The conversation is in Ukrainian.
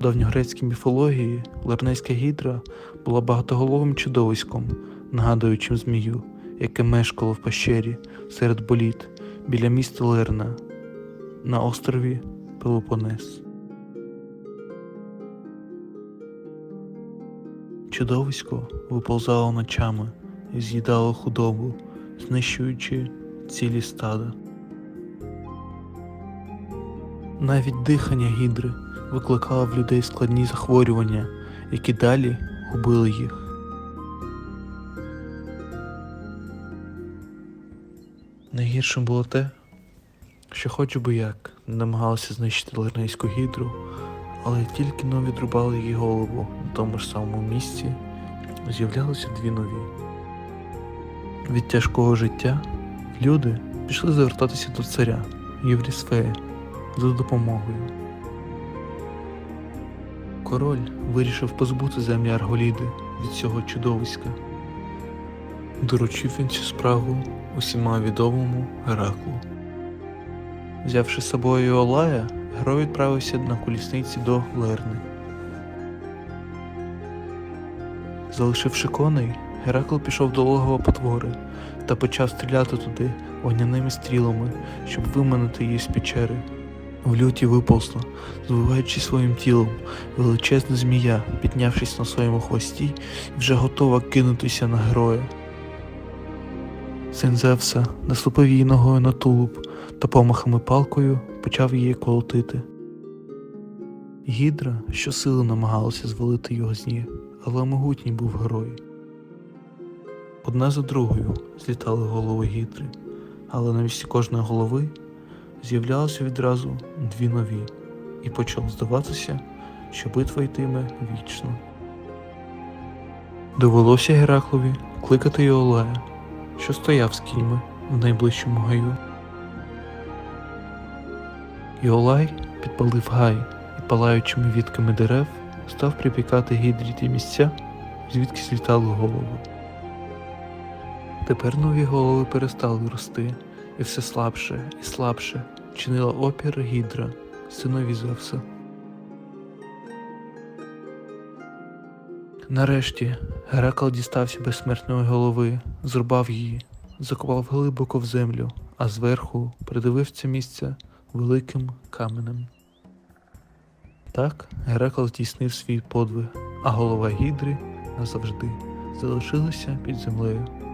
Давньогрецькій міфології Лернейська гідра була багатоголовим чудовиськом, нагадуючим змію, яке мешкало в пещері серед боліт біля міста Лерна на острові Пелопонес. Чудовисько виповзало ночами і з'їдало худобу, знищуючи цілі стада. Навіть дихання гідри викликало в людей складні захворювання, які далі губили їх. Найгіршим було те, що хоч би як намагалися знищити лернейську гідру, але тільки но відрубали її голову на тому ж самому місці, з'являлися дві нові. Від тяжкого життя люди пішли звертатися до царя Єврісфея за допомогою. Король вирішив позбути землі Арголіди від цього чудовиська. Доручив він цю справу усіма відомому Гераклу. Взявши з собою Олая, герой відправився на колісниці до Лерни. Залишивши коней, Геракл пішов до логова потвори та почав стріляти туди вогняними стрілами, щоб виманити її з печери. В люті виповзла, звиваючи своїм тілом, величезна змія, піднявшись на своєму хвості, вже готова кинутися на героя. Син Зевса наступив її ногою на тулуб та помахами палкою почав її колотити. Гідра щосили намагалася звалити його з ніг, але могутній був герой. Одна за другою злітали голови гідри, але на місці кожної голови з'являлося відразу дві нові, і почало здаватися, що битва йтиме вічно. Довелося Гераклові кликати Іолая, що стояв з кіньми в найближчому гаю. Іолай підпалив гай і палаючими вітками дерев став припікати гідрі ті місця, звідки злітали голови. Тепер нові голови перестали рости, і все слабше і слабше чинила опір Гідра, синові Зевса. Нарешті Геракл дістався безсмертної голови, зрубав її, закопав глибоко в землю, а зверху придивив це місце великим каменем. Так Геракл здійснив свій подвиг, а голова Гідри назавжди залишилася під землею.